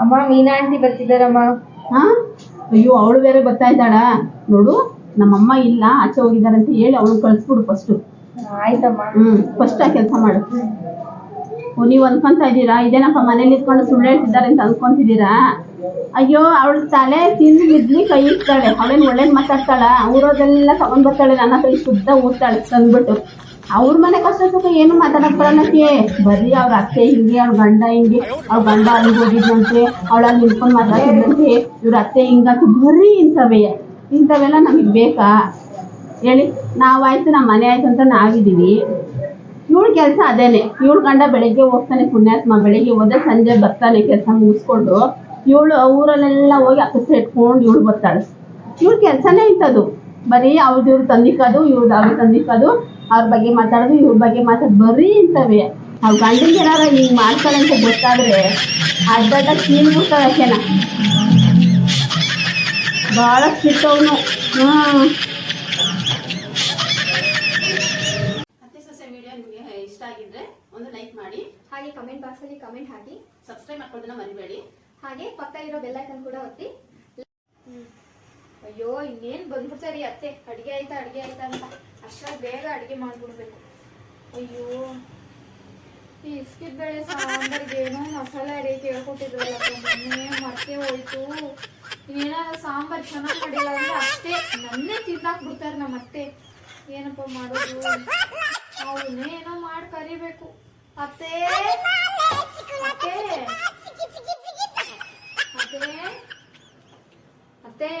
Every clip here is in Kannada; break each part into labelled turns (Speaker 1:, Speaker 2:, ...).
Speaker 1: ಅಮ್ಮ ಮೀನಾ ಆಂಟಿ ಬರ್ತಿದ್ದಾರಮ್ಮ.
Speaker 2: ಹಾ? ಅಯ್ಯೋ ಅವಳು ಬೇರೆ ಬರ್ತಾ ಇದ್ದಾಳ? ನೋಡು ನಮ್ಮಮ್ಮ ಇಲ್ಲ ಆಚೆ ಅಂತ ಹೇಳಿ ಅವಳು ಕಳ್ಸ್ಬಿಡು ಫಸ್ಟು
Speaker 1: ಆಯ್ತಮ್ಮ.
Speaker 2: ಹ್ಮ್ ಫಸ್ಟ್ ಆ ಕೆಲಸ ಮಾಡು. ಓ ನೀವು ಅನ್ಕೊಂತ ಇದ್ದೀರಾ? ಇದೇನಪ್ಪ ಮನೇಲಿ ಇಟ್ಕೊಂಡು ಸುಳ್ಳು ಹೇಳ್ತಿದ್ದಾರೆ ಅಂತ ಅನ್ಕೊಂತಿದ್ದೀರಾ? ಅಯ್ಯೋ ಅವಳ ತಲೆ ತಿಂದು ಬಿದ್ಲಿ ಕೈ ಇಡ್ತಾಳೆ ಅವಳೇನ್ ಒಳ್ಳೇದ್ ಮಾತಾಡ್ತಾಳ? ಊರೋದೆಲ್ಲ ತಗೊಂಡ್ ಬರ್ತಾಳೆ ನನ್ನ ಕೈ ಶುದ್ಧ ಉದ್ದ ಊದ್ತಾಳೆ ತಂದ್ಬಿಟ್ಟು. ಅವ್ರ ಮನೆ ಕಷ್ಟ ಸುಖ ಏನು ಮಾತಾಡಕ್ ಬರೋಣಕ್ಕೆ ಬರೀ ಅವ್ರ ಅತ್ತೆ ಹಿಂಗೆ, ಅವ್ರ ಗಂಡ ಹಿಂಗೆ, ಅವ್ರ ಗಂಡ ಅಲ್ಲಿಗೆ ಹೋಗಿದ್ದಂತೆ ಅವಳಲ್ಲಿ ನಿಂತ್ಕೊಂಡು ಮಾತಾಡಿದ್ರಂತೆ ಇವ್ರ ಅತ್ತೆ ಹಿಂಗಂತ ಬರೀ ಇಂಥವೇ. ಇಂಥವೆಲ್ಲ ನಮಗೆ ಬೇಕಾ? ಹೇಳಿ ನಾವಾಯ್ತು ನಮ್ಮ ಮನೆ ಆಯ್ತು ಅಂತ ನಾವಿದ್ದೀವಿ ಇವಳ ಕೆಲಸ ಅದೇನೆ. ಇವಳು ಗಂಡ ಬೆಳಿಗ್ಗೆ ಹೋಗ್ತಾನೆ, ಪುಣ್ಯಾತ್ಮ ಬೆಳಿಗ್ಗೆ ಹೋದ್ರೆ ಸಂಜೆ ಬರ್ತಾನೆ ಕೆಲಸ ಮುಗಿಸ್ಕೊಂಡು, ಇವಳು ಊರಲ್ಲೆಲ್ಲ ಹೋಗಿ ಅಕ್ಕಸ ಇಟ್ಕೊಂಡು ಇವಳು ಬರ್ತಾಳೆ. ಇವಳು ಕೆಲಸನೇ ಇಂಥದ್ದು. ಬರೀ ಅವ್ರದ್ದು ಇವ್ರು ತಂದಿಕ್ಕದು ಇವ್ರದ್ದು ಅವ್ರು ತಂದಿಕ್ಕೋದು ಅವ್ರ ಬಗ್ಗೆ ಮಾತಾಡೋದು, ಇವ್ರ ಬಗ್ಗೆ ಮಾತಾಡ್, ಬರೀ ಇಂಥವೇ. ಅವ್ರ ಗಂಡಿನ ಏನಾರ ಹಿಂಗೆ ಮಾಡ್ತಾರೆ ಅಂತ ಗೊತ್ತಾದ್ರೆ ಅಡ್ಡಡ್ಡ ಕೀನ್ ಆಕೆನ ಭಾಳ ಸಿಟ್ಟವನು ಹಾ ಸೊಸೆ ವಿಡಿಯೋ ಇಷ್ಟ ಆಗಿದ್ರೆ ಒಂದು ಲೈಕ್ ಮಾಡಿ.
Speaker 3: ಹಾಗೆ ಕಮೆಂಟ್ ಬಾಕ್ಸ್ ಅಲ್ಲಿ ಕಮೆಂಟ್ ಹಾಕಿ.
Speaker 2: ಸಬ್ಸ್ಕ್ರೈಬ್ ಮಾಡ್ಕೊಳ್ಳೋದನ್ನ ಮರಿಬೇಡಿ.
Speaker 3: ಹಾಗೆ ಪಕ್ಕ ಇರೋ ಬೆಲ್ ಐಕನ್ ಕೂಡ ಒತ್ತಿ. ಅಯ್ಯೋ, ಇನ್ನೇನ್ ಬಂದ್ಬಿಡ್ತಾರಿ ಅತ್ತೆ? ಅಡಿಗೆ ಆಯ್ತಾ ಅಡಿಗೆ ಆಯ್ತಾ ಅಂತ. ಅಷ್ಟ್ರಲ್ಲಿ ಬೇಗ ಅಡಿಗೆ ಮಾಡ್ಬಿಡ್ಬೇಕು ಅಯ್ಯೋ, ಈ ಇಸ್ಕಿದ ಬೇಳೆ ಸಾಂಬಾರ್ಗೆ ಏನೋ ಮಸಾಲೆ ರೀ ಕೇಳ್ಕೊಟ್ಟಿದ್ರಲ್ಲ ಮೊನ್ನೆ ಮತ್ತೆ ಹೋಯ್ತು. ಏನಾದ್ರು ಸಾಂಬಾರ್ ಚೆನ್ನಾಗಿ ಮಾಡಿಲ್ಲ ಅಂದ್ರೆ ಅಷ್ಟೇ, ನನ್ನೇ ತಿಂದಾಕ್ ಬಿಡ್ತಾರೆ ನಮ್ಮ ಅತ್ತೆ. ಏನಪ್ಪ ಮಾಡೋದು? ಅವನ್ನೇ ಏನೋ ಮಾಡಿ ಕರಿಬೇಕು. ಅತ್ತೆ ಅತ್ತೆ. ಅತ್ತೆ ಅತ್ತೆ.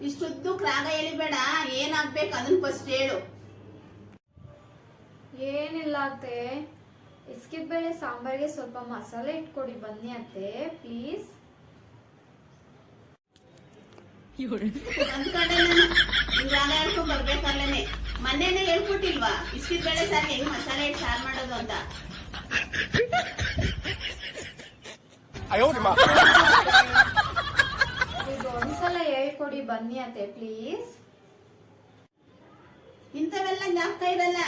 Speaker 2: ಇಷ್ಟುದ್ದು ರಾಗ ಎಳಿಬೇಡ ಏನಾಗ್ಬೇಕು ಅದನ್ನ ಫಸ್ಟ್ ಹೇಳು.
Speaker 3: ಏನಿಲ್ಲ ಅತ್ತೆ ಇಸ್ಕಿದ ಬೇಳೆ ಸಾಂಬಾರ್ಗೆ ಸ್ವಲ್ಪ ಮಸಾಲೆ ಇಟ್ಕೊಡಿ ಬನ್ನಿ ಅತ್ತೆ ಪ್ಲೀಸ್
Speaker 2: ರಾಗ ಹೇಳ್ಕೊಂಡ್ ಬರ್ಬೇಕಲ್ಲೇನೆ. ಮೊನ್ನೆನೆ ಹೇಳ್ಕೊಟ್ಟಿಲ್ವಾ ಇಸ್ಕಿದ ಬೇಳೆ ಸಾರ್ ಹೆಂಗ್ ಮಸಾಲೆ ಇಟ್ಟು ಸಾರ್ ಮಾಡೋದು ಅಂತ?
Speaker 3: ಹೇಳ್ಕೊಡಿ ಬನ್ನಿ ಅತ್ತೆ ಪ್ಲೀಸ್
Speaker 2: ಇಂಥವೆಲ್ಲ ಜ್ಞಾಪಕ ಇರಲ್ಲ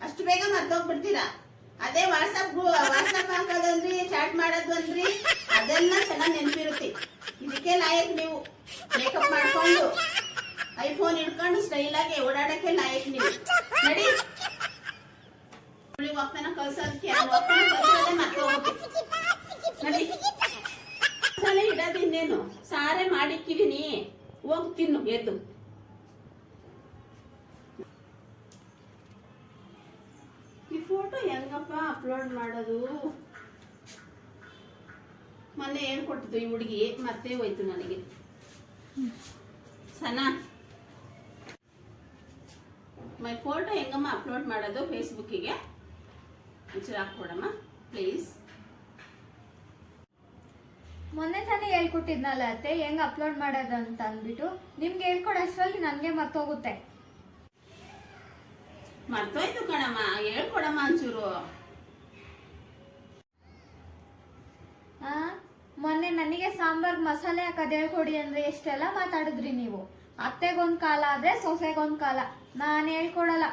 Speaker 2: ಅಷ್ಟು ಬೇಗ ಮರ್ತೋಗ್ಬಿಡ್ತೀರಾ? ಅದೇ ವಾಟ್ಸಪ್ ವಾಟ್ಸಪ್ ಹಾಕೋದಲ್ರಿ ಚಾಟ್ ಮಾಡೋದು ಅಂದ್ರಿ ಅದೆಲ್ಲ ಚೆನ್ನಾಗಿ ನೆನಪಿರುತ್ತೆ. ಇದಕ್ಕೆ ಲಾಯಕ್ ನೀವು ಮೇಕಪ್ ಮಾಡ್ಕೊಂಡು ಐಫೋನ್ ಹಿಡ್ಕೊಂಡು ಸ್ಟೈಲ್ ಆಗಿ ಓಡಾಡಕ್ಕೆ ಲಾಯಕ್ ನೀವು. ನಡಿ ಕಳ್ಸೋದಕ್ಕೆ ಮತ್ತೆ ನಡಿ ಮಸಾಲೆ ಇಡೋದು ಇನ್ನೇನು ಸಾರೆ ಮಾಡಿಕ್ಕಿದೀನಿ ಹೋಗ್ ತಿನ್ನು, ಎದ್ದು. ಈ ಫೋಟೋ ಹೆಂಗಪ್ಪ ಅಪ್ಲೋಡ್ ಮಾಡೋದು? ಮೊನ್ನೆ ಹೇಳ್ಕೊಟ್ಟಿದ್ದು ಈ ಹುಡುಗಿ? ಮತ್ತೆ ಹೋಯ್ತು ನನಗೆ. ಸನಾ. ಮೈ ಫೋಟೋ ಹೆಂಗಮ್ಮ ಅಪ್ಲೋಡ್ ಮಾಡೋದು ಫೇಸ್ಬುಕ್ಕಿಗೆ ಒಂಚೂರು ಹಾಕ್ಕೊಡಮ್ಮ ಪ್ಲೀಸ್
Speaker 3: ಮೊನ್ನೆ ತಾನೇ ಹೇಳ್ಕೊಟ್ಟಿದ್ನಲ್ಲ ಅತ್ತೆ ಹೆಂಗ್ ಅಪ್ಲೋಡ್ ಮಾಡೋದು ಅಂತ ಅಂದ್ಬಿಟ್ಟು. ನಿಮ್ಗೆ ಹೇಳ್ಕೊಡೋಷ್ಟ್ರಲ್ಲಿ ನನ್ಗೆ ಮರ್ತೋಗುತ್ತೆ.
Speaker 2: ಮರ್ತೋಯ್ತು ಕಣಮ್ಮ ಹೇಳ್ಕೊಡಮ್ಮ ಒಂಚೂರು.
Speaker 3: ಆ ಮೊನ್ನೆ ನನಗೆ ಸಾಂಬಾರ್ ಮಸಾಲೆ ಹಾಕೋದು ಹೇಳ್ಕೊಡಿ ಅಂದ್ರೆ ಎಷ್ಟೆಲ್ಲ ಮಾತಾಡಿದ್ರಿ ನೀವು. ಅತ್ತೆಗೊಂದ್ ಕಾಲ ಆದ್ರೆ ಸೊಸೆಗೊಂದ್ ಕಾಲ. ನಾನು ಹೇಳ್ಕೊಡಲ್ಲ.